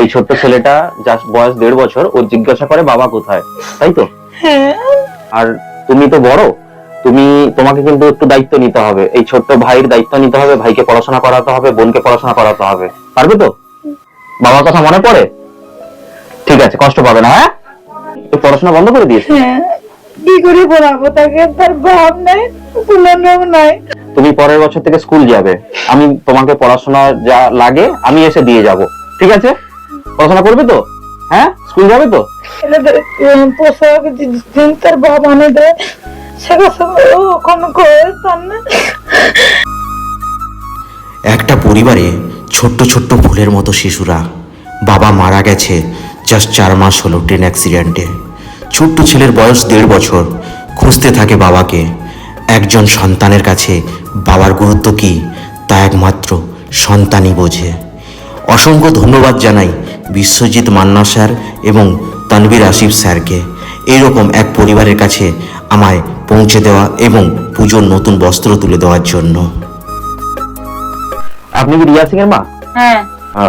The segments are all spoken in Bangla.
এই ছোট্ট ছেলেটা যার বয়স দেড় বছর ও জিজ্ঞাসা করে বাবা কোথায়? তাই তো? হ্যাঁ। আর তুমি তো বড় তুমি তোমাকে কিন্তু একটু দায়িত্ব নিতে হবে। এই ছোট্ট ভাইয়ের দায়িত্ব নিতে হবে ভাইকে পড়াশোনা করাতে হবে বোনকে পড়াশোনা করাতে হবে। পারবে তো? বাবার কথা মনে পড়ে? ঠিক আছে কষ্ট পাবে না হ্যাঁ? তো পড়াশোনা বন্ধ করে দিয়েছে? হ্যাঁ। কি করে পড়াবো? তাকে তার ভাব নাই কুলানো নাই। তুমি পরের বছর থেকে স্কুল যাবে। আমি তোমাকে পড়াশোনা যা লাগে আমি এসে দিয়ে যাব। ঠিক আছে? পড়াশোনা করবে তো? হ্যাঁ? স্কুল যাবে তো? পোশাক বাবা আনে দেয় একটা পরিবারে ছোট্ট ছোট্ট ফুলের মতো শিশুরা বাবা মারা গেছে জাস্ট চার মাস হলো ট্রেন অ্যাক্সিডেন্টে ছোট্ট ছেলের বয়স দেড় বছর খুঁজতে থাকে বাবাকে। একজন সন্তানের কাছে বাবার গুরুত্ব কী তা একমাত্র সন্তানই বোঝে। অসংখ্য ধন্যবাদ জানাই বিশ্বজিৎ মান্না স্যার এবং তানবীর আসিফ স্যারকে। এরকম এক পরিবারের কাছে আমায় পৌঁছে দেওয়া এবং পুজোর নতুন বস্ত্র তুলে দেওয়ার জন্য। আপনি কি রিয়া সিং এর মা? হ্যাঁ।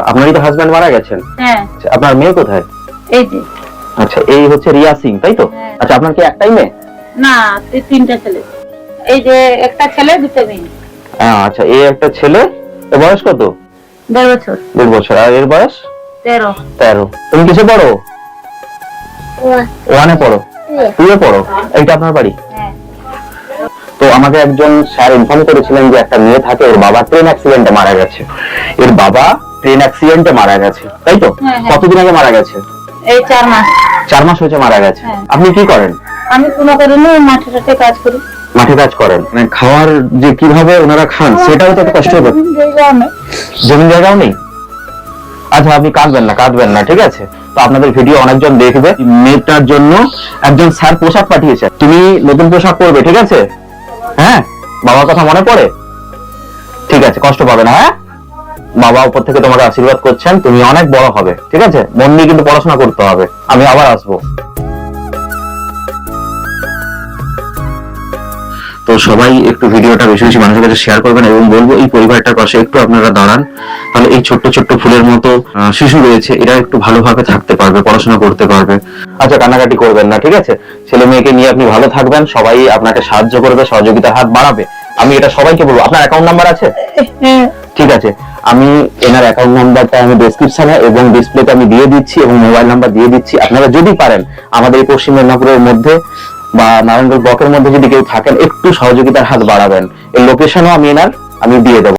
আপনারই তো হাজবেন্ড মারা গেছেন? হ্যাঁ। আচ্ছা, আপনার মেয়ে কোথায়? এই যে। আচ্ছা এই হচ্ছে রিয়া সিং তাই তো? হ্যাঁ। আচ্ছা আপনার কি একটাই মেয়ে? না তিনটা ছেলে। এই যে একটা ছেলে দুটো মেয়ে। হ্যাঁ, আচ্ছা এই একটা ছেলে এর বয়স কত? দেড় বছর। দেড় বছর আর এর বয়স? তেরো। তেরো। তুমি কিসে পড়ো? ওয়ানে। পড়ো? টুয়ে পড়ো? এইটা আপনার বাড়ি? হ্যাঁ। তো আমাকে একজন স্যার ইনফর্ম করেছিলেন যে একটা মেয়ে থাকে ওর বাবা ট্রেন অ্যাক্সিডেন্টে মারা গেছে। এর বাবা ট্রেন অ্যাক্সিডেন্টে মারা গেছে। তাই তো? হ্যাঁ। কতদিন আগে মারা গেছে? এই চার মাস। চার মাস হয়েছে মারা গেছে। আপনি কি করেন? আমি কোনো করিনি মাঠে কাজ করি। মাঠে কাজ করেন। মানে খাওয়ার যে কীভাবে ওনারা খান সেটাও তো একটা কষ্ট হবে জমি জায়গাও নেই। আচ্ছা আপনি কাঁদবেন না কাঁদবেন না ঠিক আছে? তো আপনাদের ভিডিও অনেকজন দেখবে। মেয়েটার জন্য একজন স্যার পোশাক পাঠিয়েছে। তুমি নতুন পোশাক পরবে ঠিক আছে? হ্যাঁ? বাবার কথা মনে পড়ে? ঠিক আছে কষ্ট পাবে না হ্যাঁ? বাবা উপর থেকে তোমাকে আশীর্বাদ করছেন তুমি অনেক বড় হবে ঠিক আছে? মন দিয়ে কিন্তু পড়াশোনা করতে হবে। আমি আবার আসব। তো সবাই একটু ভিডিওটা বেশি বেশি মানুষের কাছে শেয়ার করবেন এবং বলব এই পরিবারটার পাশে একটু আপনারা দাঁড়ান। তাহলে এই ছোট্ট ছোট্ট ফুলের মতো শিশু রয়েছে এরা একটু ভালোভাবে থাকতে পারবে পড়াশোনা করতে পারবে। আচ্ছা কান্নাকাটি করবেন না ঠিক আছে? ছেলে মেয়েকে নিয়ে আপনি ভালো থাকবেন সবাই আপনাকে সাহায্য করবে সহযোগিতার হাত বাড়াবে। আমি এটা সবাইকে বলব। আপনার অ্যাকাউন্ট নাম্বার আছে? হ্যাঁ। ঠিক আছে। আমি এনার অ্যাকাউন্ট নাম্বারটা আমি ডেসক্রিপশনে এবং ডিসপ্লেতে আমি দিয়ে দিচ্ছি এবং মোবাইল নাম্বার দিয়ে দিচ্ছি। আপনারা যদি পারেন আমাদের এই পশ্চিম মেদিনীপুরের মধ্যে বা নারায়ণগঞ্জ ব্লকের মধ্যে যদি কেউ থাকেন, একটু সহযোগিতার হাত বাড়াবেন। এর লোকেশনও আমি এনার, আমি দিয়ে দেবো।